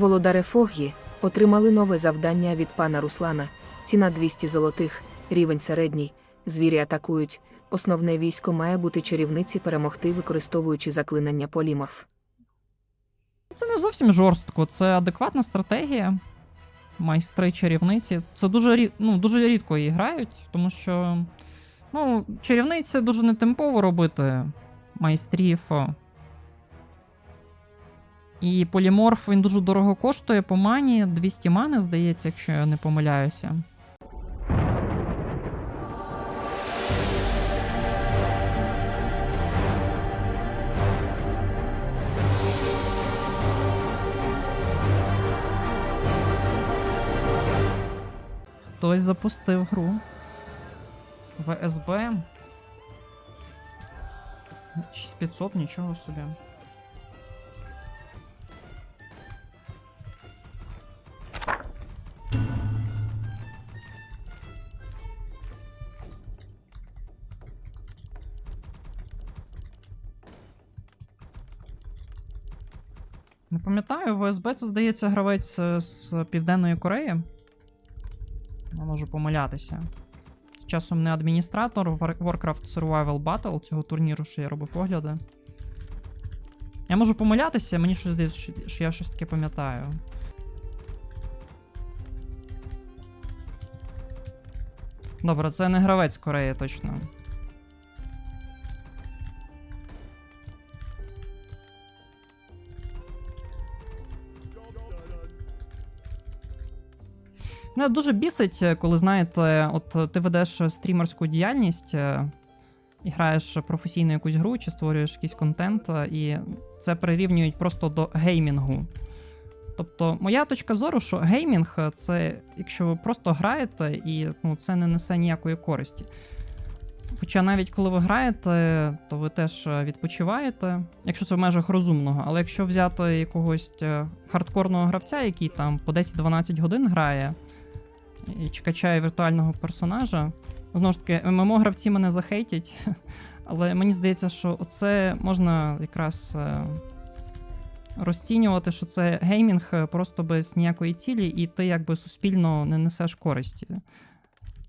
Володари Фогі отримали нове завдання від пана Руслана. Ціна 200 золотих, рівень середній. Звірі атакують. Основне військо має бути чарівниці перемогти, використовуючи заклинання поліморф. Це не зовсім жорстко, це адекватна стратегія. Майстри чарівниці. Це дуже, ну, дуже рідко її грають, тому що ну, чарівниці дуже нетимпово робити майстрів. І поліморф він дуже дорого коштує по мані, 200 мани, здається, якщо я не помиляюся. Хтось запустив гру. ВСБ. 6500, нічого собі. Пам'ятаю, ВСБ це здається гравець е, з Південної Кореї. Я можу помилятися. З часом не адміністратор Warcraft Survival Battle цього турніру, що я робив огляди. Я можу помилятися, мені щось здається, що- я щось таке пам'ятаю. Добре, це не гравець Кореї точно. Мене дуже бісить, е, коли знаєте, от е, ти ведеш стрімерську діяльність е, і граєш професійну якусь гру чи створюєш якийсь контент, і це прирівнюють просто до геймінгу. Тобто, моя точка зору, що геймінг це якщо ви просто граєте, і ну, це не несе ніякої користі. Хоча навіть коли ви граєте, то ви теж відпочиваєте, якщо це в межах розумного. Але якщо взяти якогось хардкорного гравця, який там по 10-12 годин грає, і чи качає віртуального персонажа. Знову ж таки, ММО-гравці мене захейтять, але мені здається, що це можна якраз е, розцінювати, що це геймінг е, просто без ніякої цілі, і ти якби суспільно не несеш користі.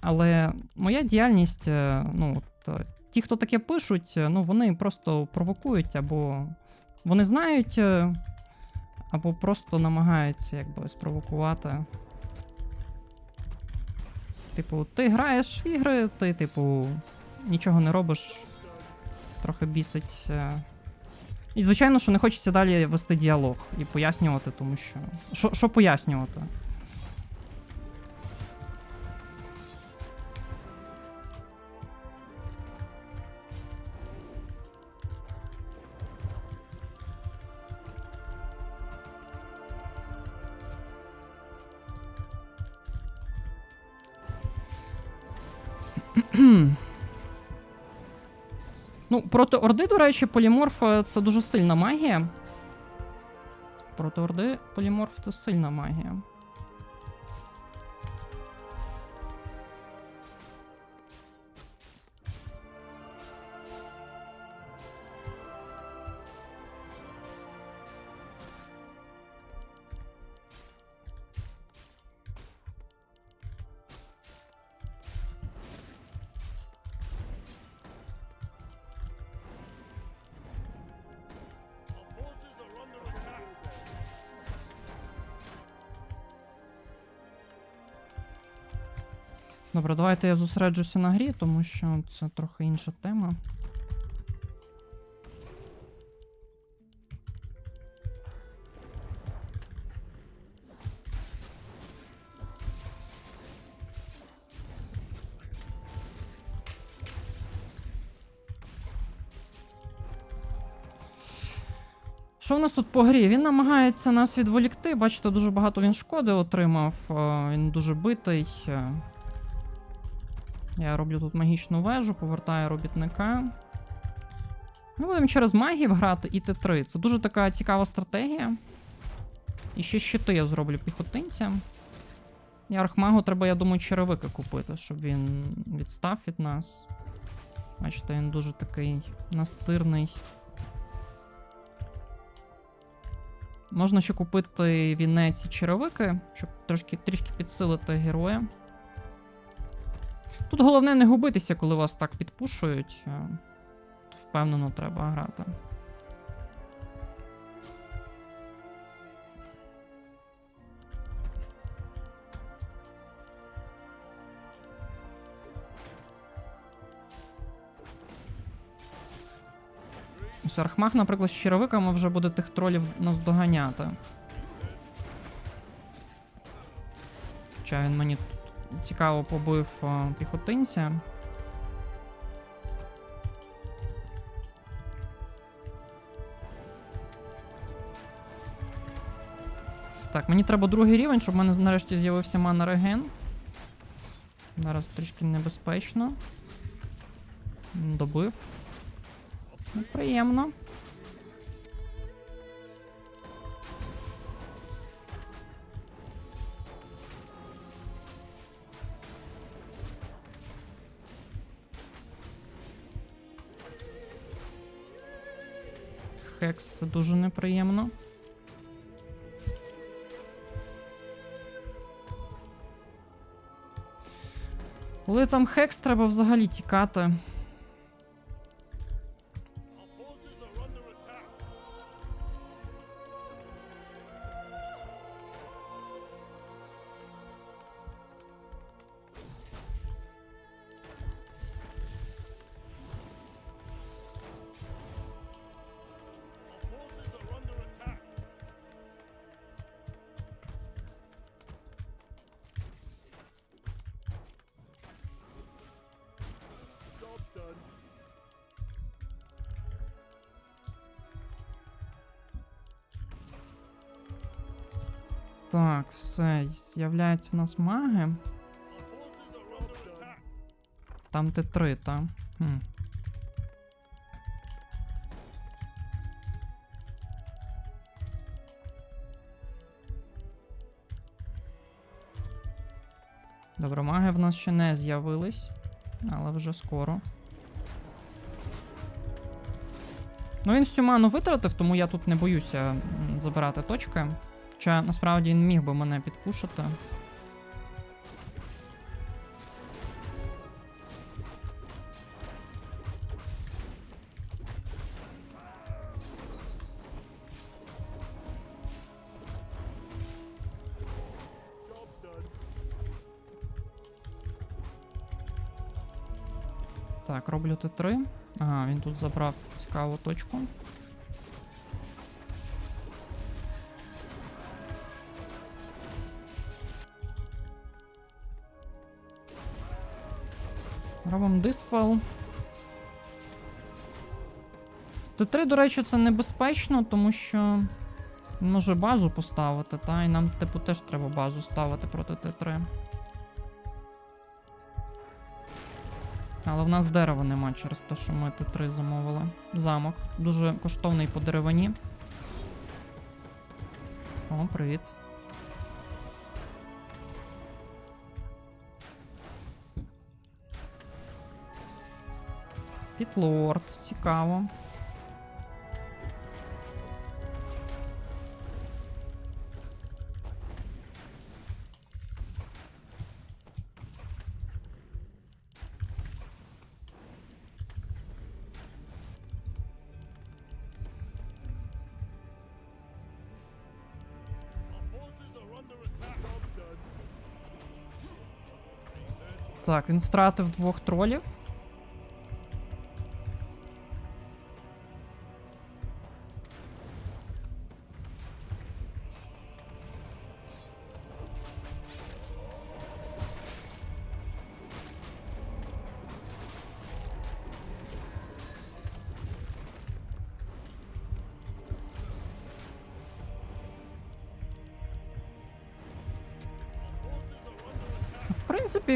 Але моя діяльність, е, ну, от, ті, хто таке пишуть, ну, вони просто провокують, або вони знають, або просто намагаються якби спровокувати. Типу, ти граєш в ігри, ти, типу, нічого не робиш, трохи бісить. е. І, звичайно, що не хочеться далі вести діалог і пояснювати, тому що. Що, що пояснювати? Ну, проти Орди, до речі, поліморф е, це дуже сильна магія. Проти Орди поліморф це сильна магія. Добре, давайте я зосереджуся на грі, тому що це трохи інша тема. Що в нас тут по грі? Він намагається нас відволікти. Бачите, дуже багато він шкоди отримав. е, Він дуже битий. Я роблю тут магічну вежу, повертаю робітника. Ми будемо через магів грати і Т3. Це дуже така цікава стратегія. І ще щити я зроблю піхотинцям. І архмагу треба, я думаю, черевики купити, щоб він відстав від нас. Бачите, він дуже такий настирний. Можна ще купити вінець і черевики, щоб трошки трішки підсилити героя. Тут головне не губитися, коли вас так підпушують. Впевнено, треба грати. Ось Архмах, наприклад, з черевиками вже буде тих тролів наздоганяти. Хоча він мені цікаво побив е, піхотинця. Так, мені треба другий рівень, щоб в мене нарешті з'явився мана реген. Зараз трішки небезпечно. Добив. Ну, Приємно. Хекс це дуже неприємно. Коли там хекс, треба взагалі тікати. Так, все, з'являються в нас маги. Там Т3, так? Хм. Добре, маги в нас ще не з'явились, але вже скоро. Ну, він всю ману витратив, тому я тут не боюся забирати точки. Хоча насправді він міг би мене підпушити. Так, роблю Т3. Ага, він тут забрав цікаву точку. Диспел. Т3, до речі, це небезпечно, тому що він може базу поставити, та і нам, типу, теж треба базу ставити проти Т3. Але в нас дерева нема через те, що ми Т3 замовили. Замок. Дуже коштовний по деревині. О, привіт. Підлорд, цікаво. Так, він втратив двох тролів.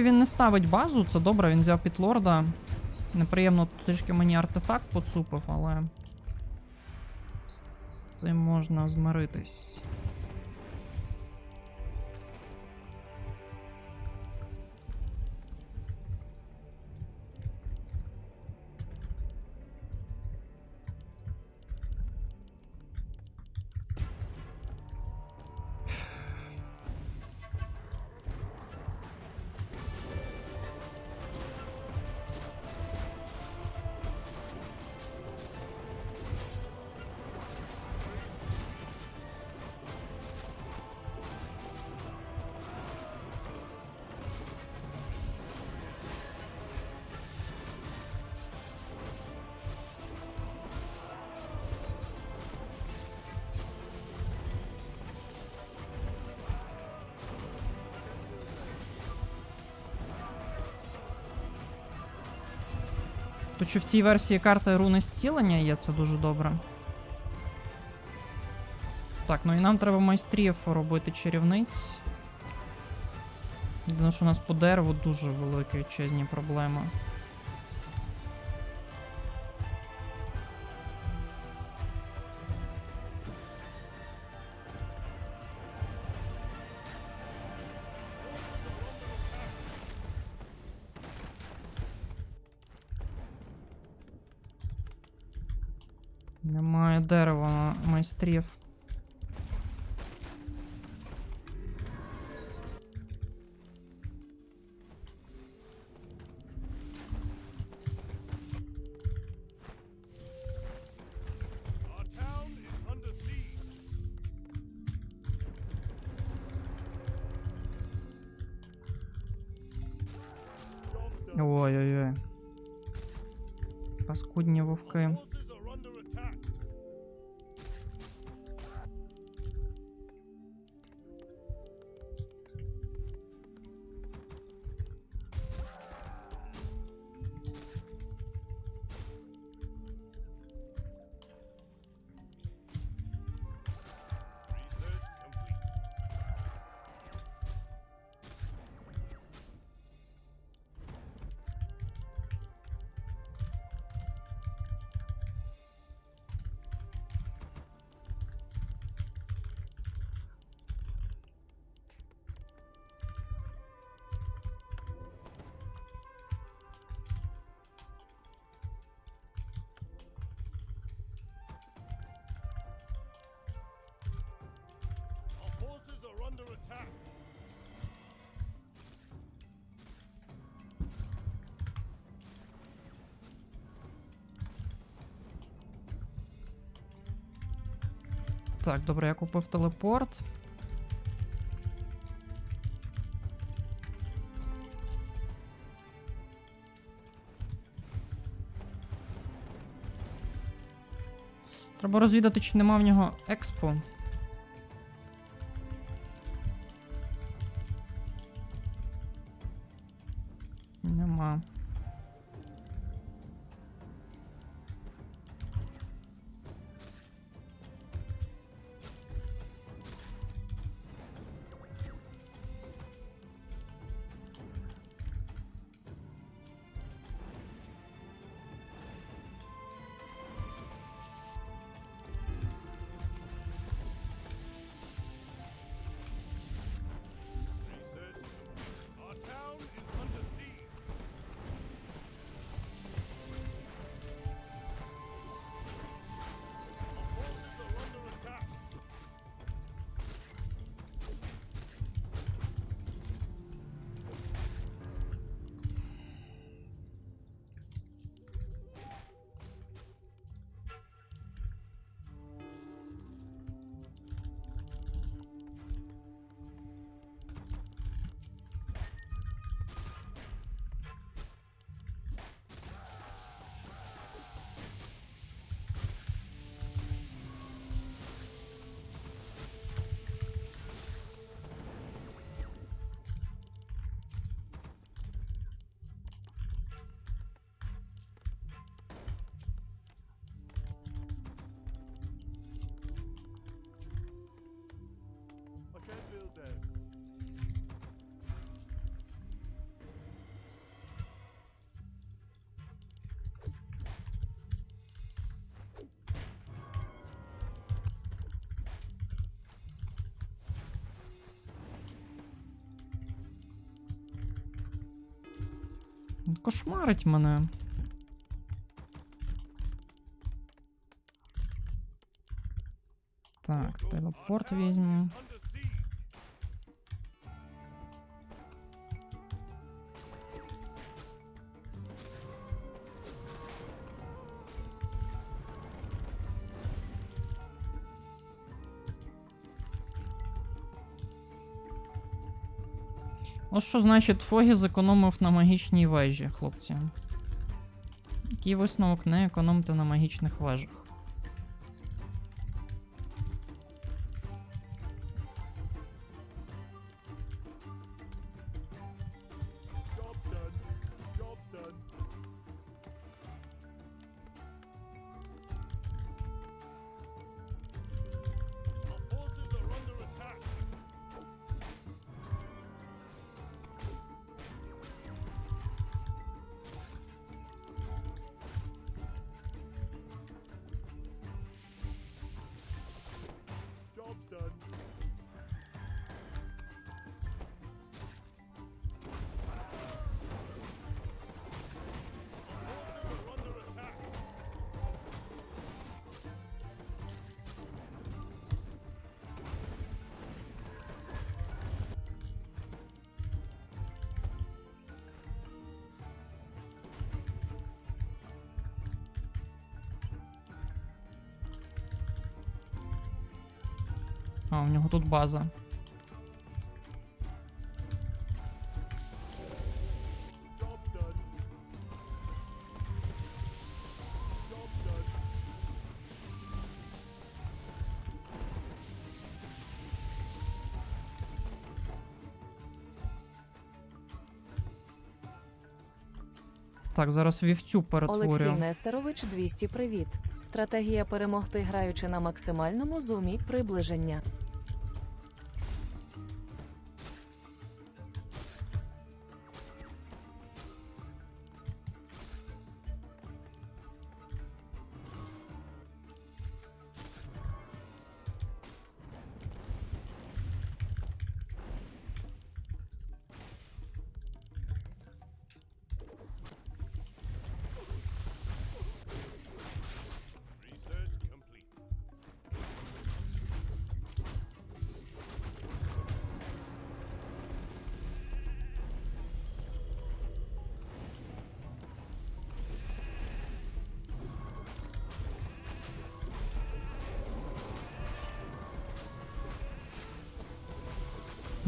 Принципі, він не ставить базу, це добре, він взяв підлорда. Неприємно трішки мені артефакт поцупив, але. З цим можна змиритись. Тут чи в цій версії карта руни зцілення є, це дуже добре. Так, ну і нам треба майстрів робити чарівниць. Єдине, що у нас по дереву дуже великі чесні проблеми. майстрів. Ой-ой-ой. Паскудні вовка. Так, добре, я купив телепорт. Треба розвідати, чи нема в нього експо. Кошмарить мене. Так, телепорт візьму. Ось що значить Фогі зекономив на магічній вежі, хлопці. Який висновок не економте на магічних вежах. А, у нього тут база. Так, зараз вівцю Олексій перетворю. Нестерович 200 привіт. Стратегія перемогти граючи на максимальному зумі приближення.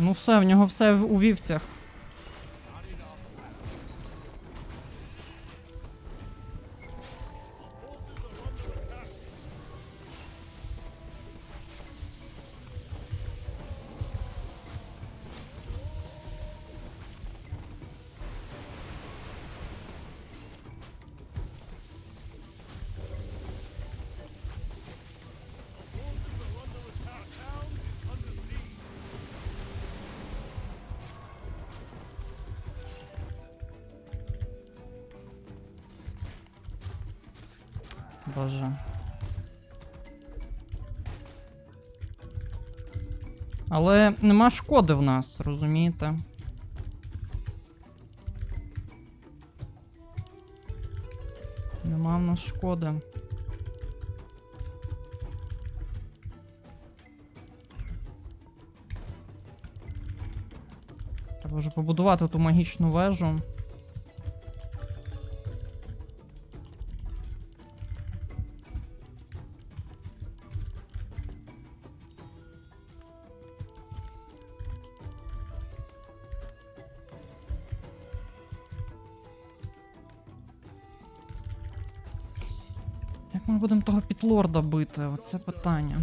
Ну все, в нього все у вівцях. Боже. Але нема шкоди в нас, розумієте? Нема в нас шкоди. Треба вже побудувати ту магічну вежу. Як ми будемо того підлорда бити? Оце питання.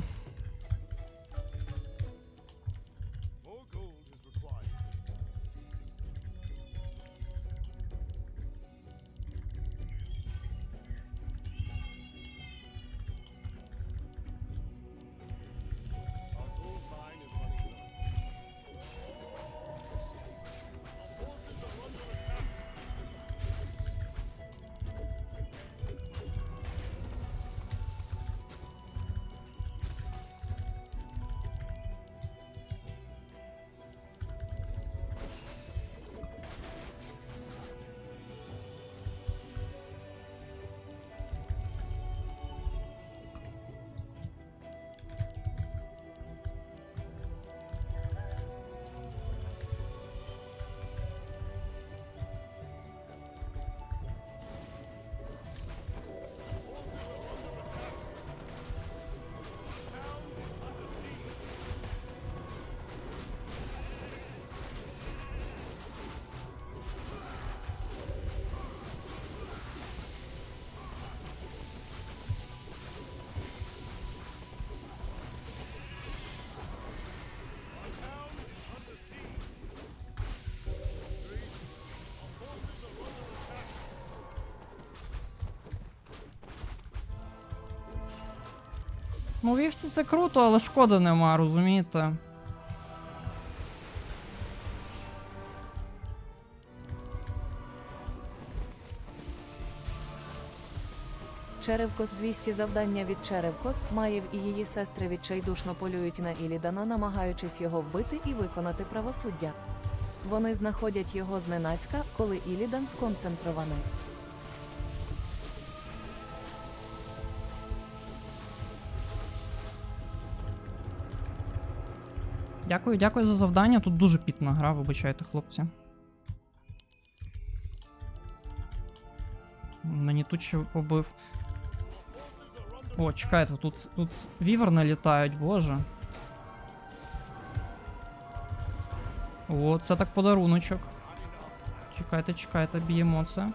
Ну, вівці це круто, але шкоди нема, розумієте? Черевкос 200 завдання від Черевкос, Маєв і її сестри відчайдушно полюють на Ілідана, намагаючись його вбити і виконати правосуддя. Вони знаходять його зненацька, коли Ілідан сконцентрований. Дякую, дякую за завдання. Тут дуже пітна гра, вибачайте, хлопці. Мені тут ще побив. О, чекайте, тут тут віверни літають, боже. О, це так подаруночок. Чекайте, чекайте, б'ємо це.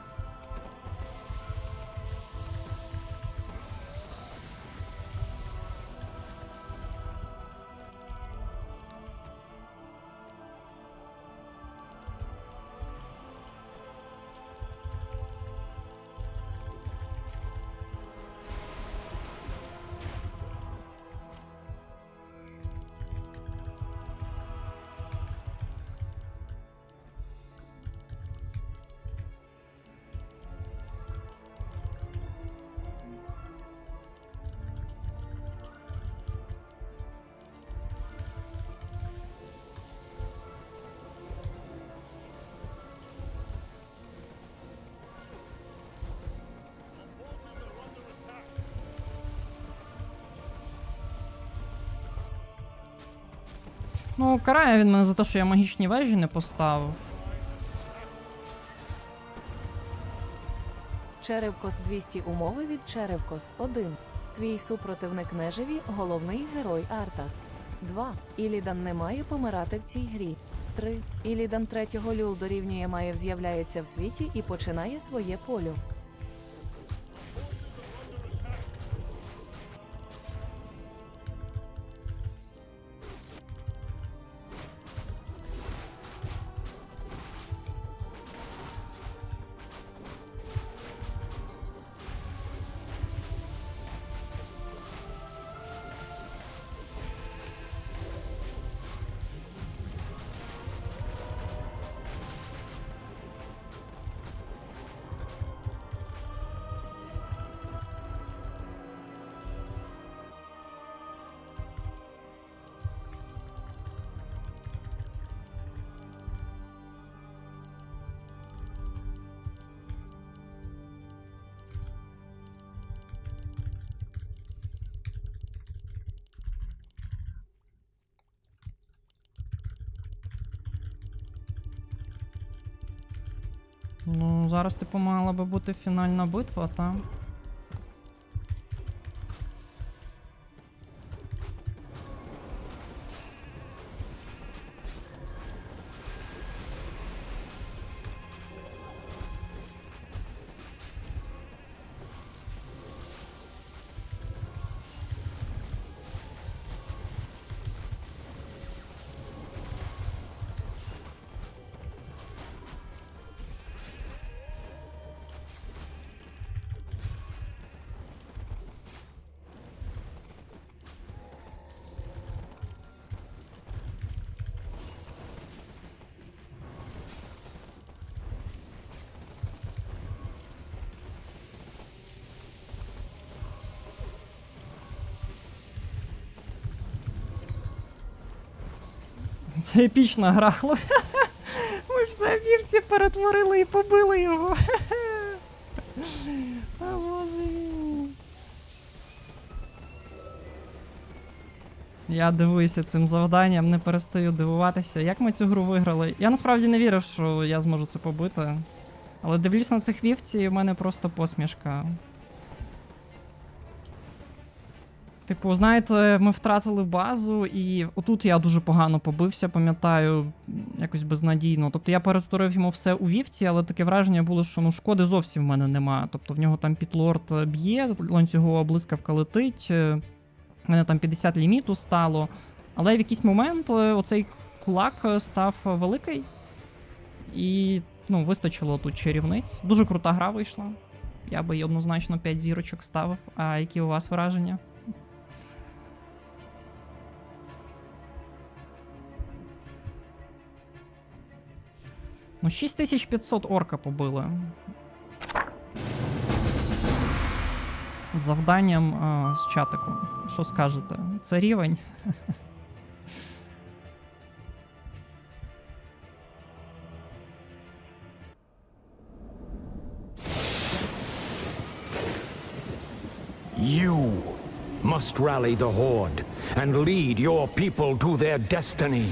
Ну, карає він мене за те, що я магічні вежі не поставив. Черевкос 200 умови від Черевкос 1. Твій супротивник неживі, головний герой Артас. 2. Ілідан не має помирати в цій грі. 3. Ілідан третього люл дорівнює має з'являється в світі і починає своє полю. Ну, зараз, типу, мала би бути фінальна битва, та. Це епічна гра. Ми все вівці перетворили і побили його. А боже мій. Я дивуюся цим завданням, не перестаю дивуватися. Як ми цю гру виграли? Я насправді не вірю, що я зможу це побити. Але дивлюсь на цих вівці, і в мене просто посмішка. Типу, знаєте, ми втратили базу, і отут я дуже погано побився, пам'ятаю, якось безнадійно. Тобто я перетворив йому все у вівці, але таке враження було, що ну шкоди зовсім в мене немає. Тобто в нього там підлорд б'є, ланцюгова блискавка летить, е, в мене там 50 ліміту стало. Але в якийсь момент е, оцей кулак е, став великий. І ну, вистачило тут чарівниць. Дуже крута гра вийшла. Я би однозначно 5 зірочок ставив. А які у вас враження? Ну, 6500 орка побили. Завданням а, з чатику. Що скажете? Це рівень? You must rally the Horde and lead your people to their destiny.